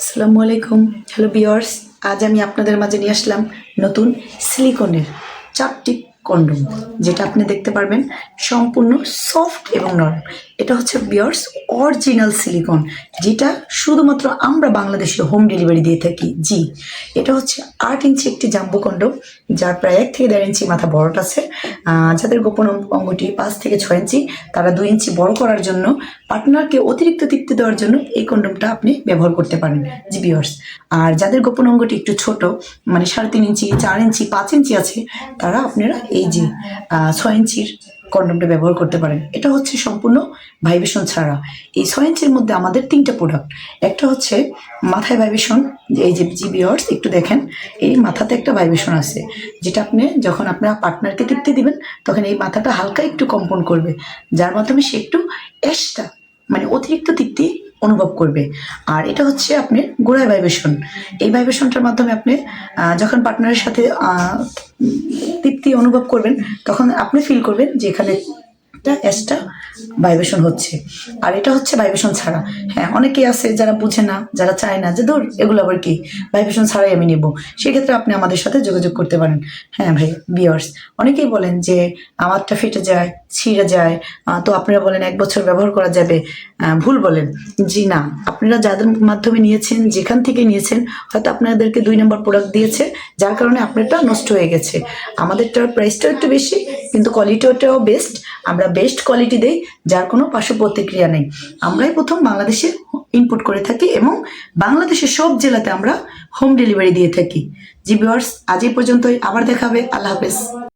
আসসালামু আলাইকুম। হ্যালো বিয়ার্স আজ আমি আপনাদের মাঝে নিয়ে আসলাম নতুন সিলিকনের চারটি কন্ডম, যেটা আপনি দেখতে পারবেন। সম্পূর্ণ সফট এবং নরম। এটা হচ্ছে বিয়ার্স অরিজিনাল সিলিকন যেটা শুধুমাত্র আমরা বাংলাদেশে হোম ডেলিভারি দিয়ে থাকি। জি, এটা হচ্ছে আট ইঞ্চি একটি জাম্বো কন্ডম যার প্রায় এক থেকে দেড় ইঞ্চি মাথা বড়টা আছে। যাদের গোপন অঙ্গটি পাঁচ থেকে ছয় ইঞ্চি, তারা দুই ইঞ্চি বড় করার জন্য পার্টনারকে অতিরিক্ত তৃপ্তি দেওয়ার জন্য এই কন্ডমটা আপনি ব্যবহার করতে পারেন। জি বিয়ার্স আর যাদের গোপন অঙ্গটি একটু ছোট মানে সাড়ে তিন ইঞ্চি, চার ইঞ্চি, পাঁচ ইঞ্চি আছে, তারা আপনারা এই যে ছয় ইঞ্চির কন্ডমটা ব্যবহার করতে পারেন। এটা হচ্ছে সম্পূর্ণ ভাইবেশন ছাড়া। এই ছয় ইঞ্চির মধ্যে আমাদের তিনটা প্রোডাক্ট একটা হচ্ছে মাথায় ভাইব্রেশন এই যে জি বিয়ার্স একটু দেখেন, এই মাথাতে একটা ভাইবেশন আছে। যেটা আপনি যখন আপনার পার্টনারকে তৃপ্তি দিবেন, তখন এই মাথাটা হালকা একটু কম্পন করবে, যার মাধ্যমে সে একটু এক্সট্রা মানে অতিরিক্ত তৃপ্তি অনুভব করবে। আর এটা হচ্ছে আপনার গোড়ায় ভাইব্রেশন। এই ভাইব্রেশনটার মাধ্যমে আপনি যখন পার্টনারের সাথে অনুভব করবেন তখন আপনি ফিল করবেন যে এখানে একটা এক্সট্রা ভাইব্রেশন হচ্ছে। আর এটা হচ্ছে ভাইব্রেশন ছাড়া। হ্যাঁ অনেকেই আছে যারা বুঝে না, যারা চায় না যে ধর এগুলো আবার কি? ভাইব্রেশন ছাড়াই আমি নেব। সেক্ষেত্রে আপনি আমাদের সাথে যোগাযোগ করতে পারেন। হ্যাঁ ভাই বিয়ার্স অনেকেই বলেন যে, আমারটা ফেটে যায়, ছিঁড়ে যায়। তো আপনারা বলেন, এক বছর ব্যবহার করা যাবে। ভুল বলেন। জি না, আপনারা যাদের মাধ্যমে নিয়েছেন, যেখান থেকে নিয়েছেন, হয়তো আপনাদেরকে দুই নম্বর প্রোডাক্ট দিয়েছে, যার কারণে আপনারটা নষ্ট হয়ে গেছে। আমাদেরটার প্রাইসটাও একটু বেশি, কিন্তু কোয়ালিটিটাও বেস্ট আমরা বেস্ট কোয়ালিটি দেই, যার কোনো পার্শ্ব প্রতিক্রিয়া নেই। আমরাই প্রথম বাংলাদেশে ইনপুট করে থাকি এবং বাংলাদেশের সব জেলাতে আমরা হোম ডেলিভারি দিয়ে থাকি। জি ভিওয়ার্স আজ এই পর্যন্তই। আবার দেখাবে আল্লাহ হাফেজ।